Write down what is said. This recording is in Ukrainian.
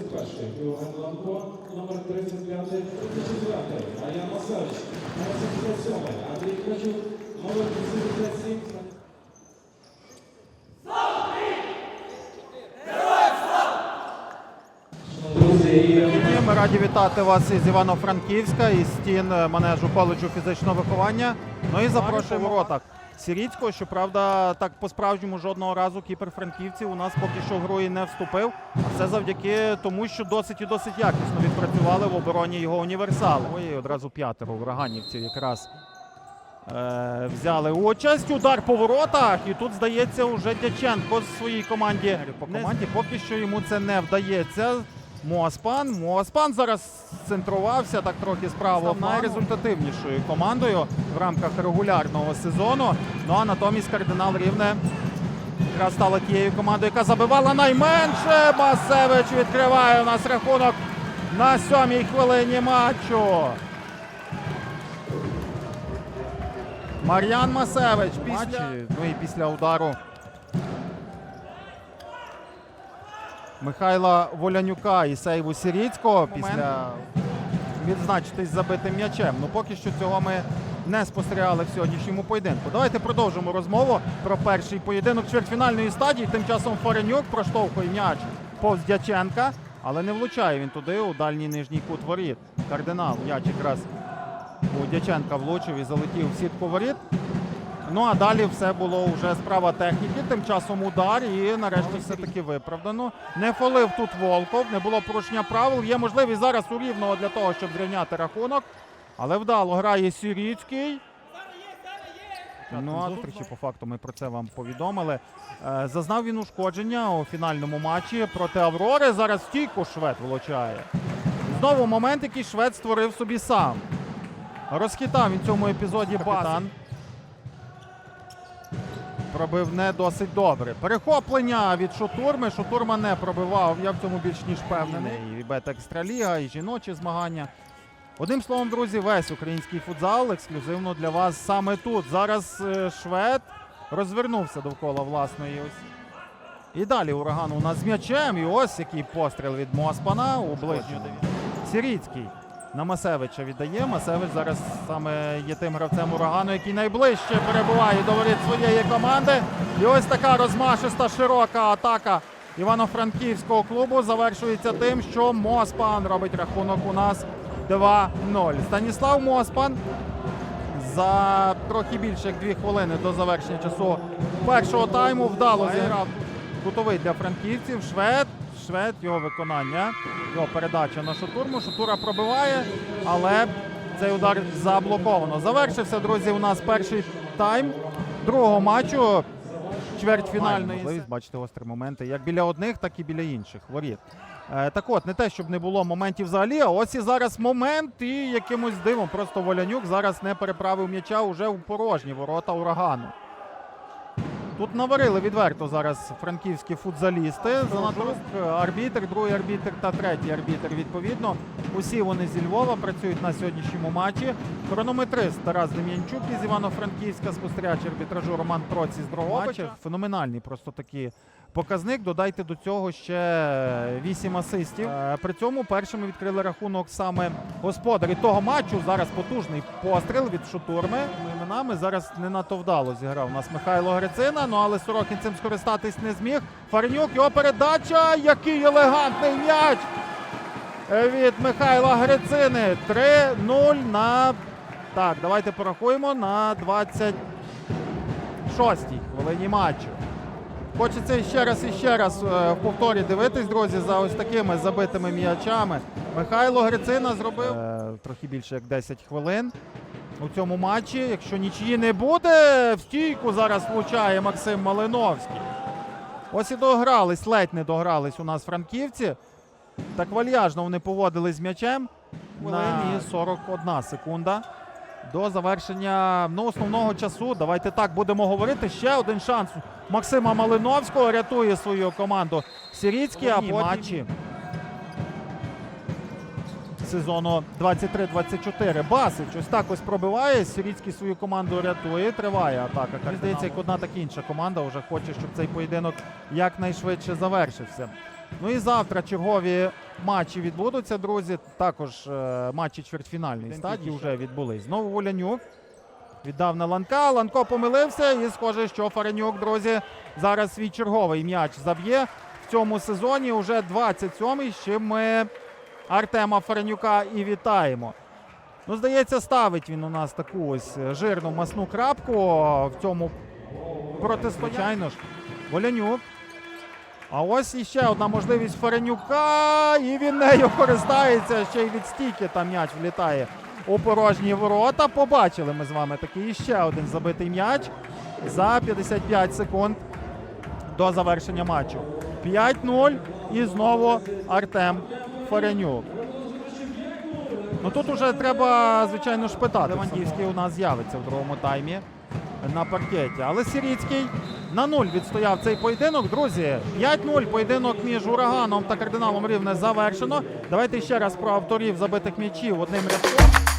31 Кіоген Ланко, номер 35 34 Аян Масевич, номер 77 Андрій Качук, номер 87 Ми раді вітати вас із Івано-Франківська із стін е, манежу коледжу фізичного виховання. Ну і запрошуємо в. Сіріцького. Щоправда, так по-справжньому жодного разу кіпер франківців у нас поки що в гру і не вступив. А все завдяки тому, що досить і досить якісно відпрацювали в обороні його універсалу. Ой, одразу п'ятеро ураганівців якраз е, взяли участь. Удар по воротах. І тут, здається, уже Дяченко з своїй команді. По команді поки що йому це не вдається. Моспан. Моспан зараз центрувався так трохи справа найрезультативнішою командою в рамках регулярного сезону. Ну а натомість кардинал Рівне якраз стала тією командою, яка забивала найменше. Масевич відкриває у нас рахунок на сьомій хвилині матчу. Мар'ян Масевич після, ну і після удару Михайла Волянюка і сейву Сіріцького після відзначитись забитим м'ячем. Ну поки що цього ми не спостерігали в сьогоднішньому поєдинку. Давайте продовжимо розмову про перший поєдинок чвертьфінальної стадії. Тим часом Форенюк проштовхує м'яч повз Дяченка, але не влучає він туди у дальній нижній кут воріт. Кардинал м'яч якраз у Дяченка влучив і залетів в сітку воріт. Ну а далі все було вже справа техніки. Тим часом удар і нарешті все-таки виправдано. Не фолив тут Волков, не було порушення правил. Є можливість зараз у рівного для того, щоб зрівняти рахунок. Але вдало грає Сіріцький. Ну а зустрічі по факту ми про це вам повідомили. Е, Зазнав він ушкодження у фінальному матчі проти Аврори. Зараз стійку швед влучає. Знову момент, який швед створив собі сам. Розхитав він в цьому епізоді Капітан. Пробив не досить добре. Перехоплення від Шутурми. Шутурма не пробивав. Я в цьому більш ніж впевнений. І бета екстраліга, і жіночі змагання. Одним словом, друзі, весь український футзал ексклюзивно для вас саме тут. Зараз е, швед розвернувся довкола власної ось. І далі ураган у нас з м'ячем. І ось який постріл від Моспана у ближню. Сіріцький на Масевича віддає. Масевич зараз саме є тим гравцем урагану, який найближче перебуває до воріт своєї команди. І ось така розмашиста широка атака Івано-Франківського клубу завершується тим, що Моспан робить рахунок у нас 2-0. Станіслав Моспан за трохи більше як дві хвилини до завершення часу першого тайму вдало зіграв кутовий для франківців. Швед, швед, його виконання, його передача на Шатурму. Шатура пробиває, але цей удар заблоковано. Завершився, друзі, у нас перший тайм другого матчу. Чвертьфінальної можливість бачити гострі моменти як біля одних, так і біля інших воріт. Е, так от, не те, щоб не було моментів взагалі, а ось і зараз момент, і якимось дивом просто Волянюк зараз не переправив м'яча уже у порожні ворота урагану. Тут наварили відверто зараз франківські футзалісти. Занадрук, арбітр, другий арбітр та третій арбітр. Відповідно, усі вони зі Львова працюють на сьогоднішньому матчі. Хронометрист Тарас Дем'янчук із Івано-Франківська, спостерігач арбітражу Роман Проці з Дрогобича. Феноменальні просто такий показник. Додайте до цього ще 8 асистів. Е, При цьому першими відкрили рахунок саме господарі того матчу. Зараз потужний постріл від Шутурми. Іменами зараз не надто вдало зіграв у нас Михайло Грицина. Ну але Сорокін цим скористатись не зміг. Фарнюк, його передача. Який елегантний м'яч від Михайла Грицини. 3-0 на. Так, давайте порахуємо на 26-й хвилині матчу. Хочеться ще раз і ще раз е, в повторі дивитись, друзі, за ось такими забитими м'ячами. Михайло Грицина зробив е, трохи більше як 10 хвилин у цьому матчі. Якщо нічиї не буде, в стійку зараз влучає Максим Малиновський. Ось і догрались, ледь не догрались у нас франківці. Так вальяжно вони поводились з м'ячем. На і 41 секунда до завершення ну, основного часу. Давайте так будемо говорити. Ще один шанс Максима Малиновського рятує свою команду Сіріцький, а потім матчі сезону 23-24. Басич ось так ось пробиває. Сіріцький свою команду рятує. Триває атака. Мені здається, як одна так інша команда вже хоче, щоб цей поєдинок якнайшвидше завершився. Ну і завтра чергові матчі відбудуться, друзі. Також е, матчі чвертьфінальної стадії вже відбулись. Знову Волянюк. Віддав на Ланка. Ланко помилився. І схоже, що Фаренюк, друзі, зараз свій черговий м'яч заб'є в цьому сезоні. Уже 27-й, з чим ми Артема Фаренюка і вітаємо. Ну, здається, ставить він у нас таку ось жирну масну крапку в цьому протистоянні. Звичайно ж, Волянюк. А ось іще одна можливість Фаренюка. І він нею користається. Ще й від стійки там м'яч влітає у порожні ворота. Побачили ми з вами такий ще один забитий м'яч за 55 секунд до завершення матчу. 5-0. І знову Артем Фаренюк. Ну тут уже треба, звичайно ж, питати. Левандівський у нас з'явиться в другому таймі на паркеті. Але Сіріцький на нуль відстояв цей поєдинок. Друзі, 5-0 поєдинок між ураганом та кардиналом рівне завершено. Давайте ще раз про авторів забитих м'ячів одним рядком.